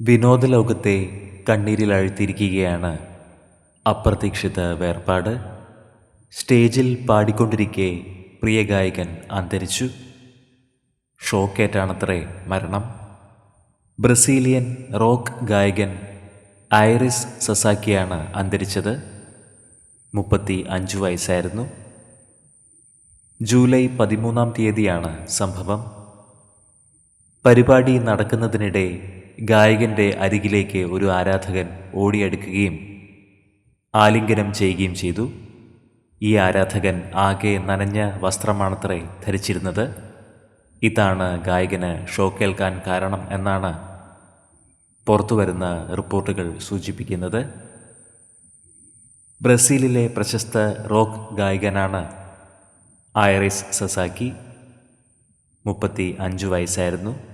വിനോദലോകത്തെ കണ്ണീരിൽ അഴുത്തിയിരിക്കുകയാണ് അപ്രതീക്ഷിത വേർപാട്. സ്റ്റേജിൽ പാടിക്കൊണ്ടിരിക്കെ പ്രിയ ഗായകൻ അന്തരിച്ചു. ഷോക്കേറ്റാണത്രേ മരണം. ബ്രസീലിയൻ റോക്ക് ഗായകൻ ഐറിസ് സസാക്കിയാണ് അന്തരിച്ചത്. മുപ്പത്തി അഞ്ച് വയസ്സായിരുന്നു. ജൂലൈ പതിമൂന്നാം തീയതിയാണ് സംഭവം. പരിപാടി നടക്കുന്നതിനിടെ ഗായകന്റെ അരികിലേക്ക് ഒരു ആരാധകൻ ഓടിയെടുക്കുകയും ആലിംഗനം ചെയ്യുകയും ചെയ്തു. ഈ ആരാധകൻ ആകെ നനഞ്ഞ വസ്ത്രമാണത്രേ ധരിച്ചിരുന്നത്. ഇതാണ് ഗായകന് ഷോക്കേൽക്കാൻ കാരണം എന്നാണ് പുറത്തുവരുന്ന റിപ്പോർട്ടുകൾ സൂചിപ്പിക്കുന്നത്. ബ്രസീലിലെ പ്രശസ്ത റോക്ക് ഗായകനാണ് ഐറിസ് സസാക്കി. മുപ്പത്തി അഞ്ച് വയസ്സായിരുന്നു.